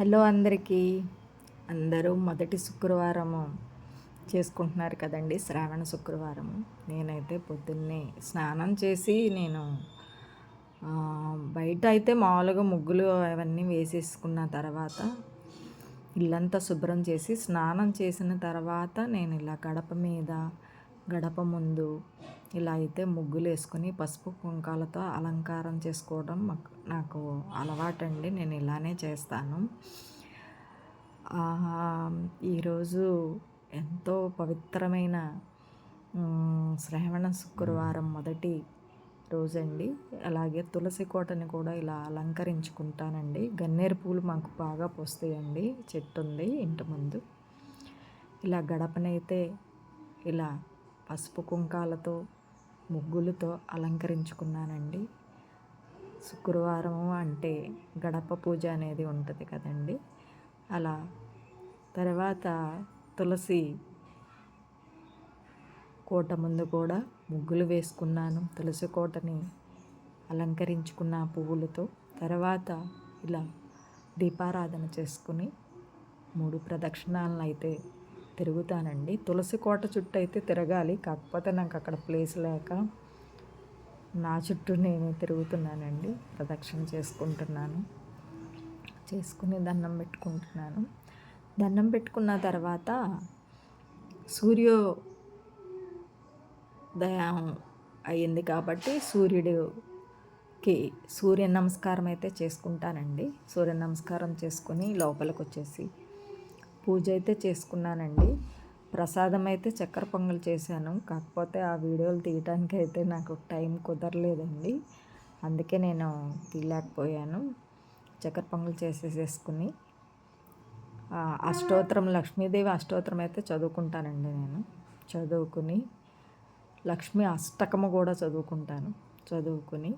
Hello అందరికీ. అందరూ మొదటి శుక్రవారము చేసుకుంటున్నారు కదండి శ్రావణ శుక్రవారము. నేనైతే పొద్దున్నే స్నానం చేసి నేను బయట అయితే మామూలుగా ముగ్గులు అవన్నీ వేసేసుకున్న తర్వాత ఇల్లంతా శుభ్రం చేసి స్నానం చేసిన తర్వాత నేను ఇలా గడప మీద గడప ముందు ఇలా అయితే ముగ్గులు వేసుకుని పసుపు కుంకాలతో అలంకారం చేసుకోవడం నాకు అలవాటండి. నేను ఇలానే చేస్తాను. ఈరోజు ఎంతో పవిత్రమైన శ్రావణ శుక్రవారం మొదటి రోజండి. అలాగే తులసి కోటని కూడా ఇలా అలంకరించుకుంటానండి. గన్నేరు పూలు మాకు బాగా పోస్తాయండి. చెట్టు ఉంది ఇంటి ముందు. ఇలా గడపనైతే ఇలా పసుపు కుంకాలతో ముగ్గులతో అలంకరించుకున్నానండి. శుక్రవారం అంటే గడప పూజ అనేది ఉంటుంది కదండి. అలా తర్వాత తులసి కోట ముందు కూడా ముగ్గులు వేసుకున్నాను. తులసి కోటని అలంకరించుకున్న పువ్వులతో తర్వాత ఇలా దీపారాధన చేసుకుని మూడు ప్రదక్షిణాలను అయితే తిరుగుతానండి. తులసి కోట చుట్టూ అయితే తిరగాలి. కాకపోతే నాకు అక్కడ ప్లేస్ లేక నా చుట్టూ నేను తిరుగుతున్నానండి. ప్రదక్షిణ చేసుకుంటున్నాను. చేసుకుని దండం పెట్టుకుంటున్నాను. దండం పెట్టుకున్న తర్వాత సూర్యోదయం అయ్యింది కాబట్టి సూర్యుడికి సూర్య నమస్కారం అయితే చేసుకుంటానండి. సూర్య నమస్కారం చేసుకుని లోపలికి వచ్చేసి పూజ అయితే చేసుకున్నానండి. ప్రసాదం అయితే చక్కెర పొంగల్ చేశాను. కాకపోతే ఆ వీడియోలు తీయడానికి అయితే నాకు టైం కుదరలేదండి. అందుకే నేను తీయలేకపోయాను. చక్కెర పొంగల్ చేసేసేసుకుని అష్టోత్తరం లక్ష్మీదేవి అష్టోత్తరం అయితే చదువుకుంటానండి నేను. చదువుకుని లక్ష్మీ అష్టకము కూడా చదువుకుంటాను. చదువుకుని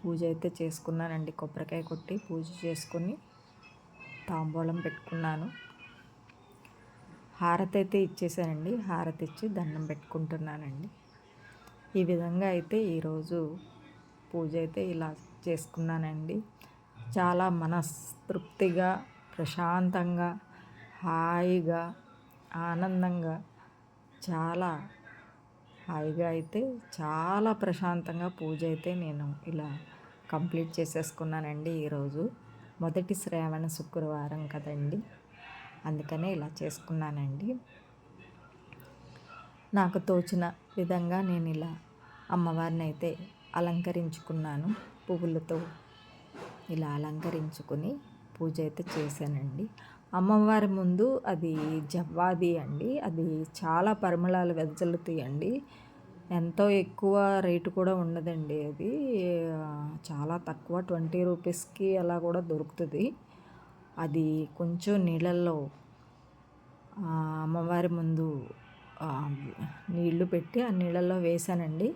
పూజ అయితే చేసుకున్నానండి. కొబ్బరికాయ కొట్టి పూజ చేసుకుని తాంబూలం పెట్టుకున్నాను. హారతి అయితే ఇచ్చేసానండి. హారతి ఇచ్చి దండం పెట్టుకుంటున్నానండి. ఈ విధంగా అయితే ఈరోజు పూజ అయితే ఇలా చేసుకున్నానండి. చాలా మనస్తృప్తిగా ప్రశాంతంగా హాయిగా ఆనందంగా చాలా హాయిగా అయితే చాలా ప్రశాంతంగా పూజ అయితే నేను ఇలా కంప్లీట్ చేసేసుకున్నానండి ఈరోజు మొదటి శ్రావణ శుక్రవారం కదండి. అందుకనే ఇలా చేసుకున్నానండి. నాకు తోచిన విధంగా నేను ఇలా అమ్మవారిని అయితే అలంకరించుకున్నాను. పువ్వులతో ఇలా అలంకరించుకుని పూజ అయితే చేశానండి. అమ్మవారి ముందు అది జవ్వాది అండి. అది చాలా పరిమళాలు వెదజల్లుతాయండి. ఎంతో ఎక్కువ రేటు కూడా ఉండదండి అది. చాలా తక్కువ ట్వంటీ రూపీస్కి అలా కూడా దొరుకుతుంది. అది కొంచెం నీళ్ళల్లో అమ్మవారి ముందు నీళ్ళు పెట్టి ఆ నీళ్ళల్లో వేసానండి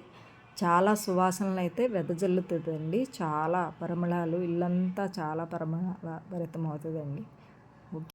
చాలా సువాసనలు అయితే వెదజల్లుతుందండి. చాలా పరిమళాలు ఇల్లంతా చాలా పరిమళ భరితమవుతుందండి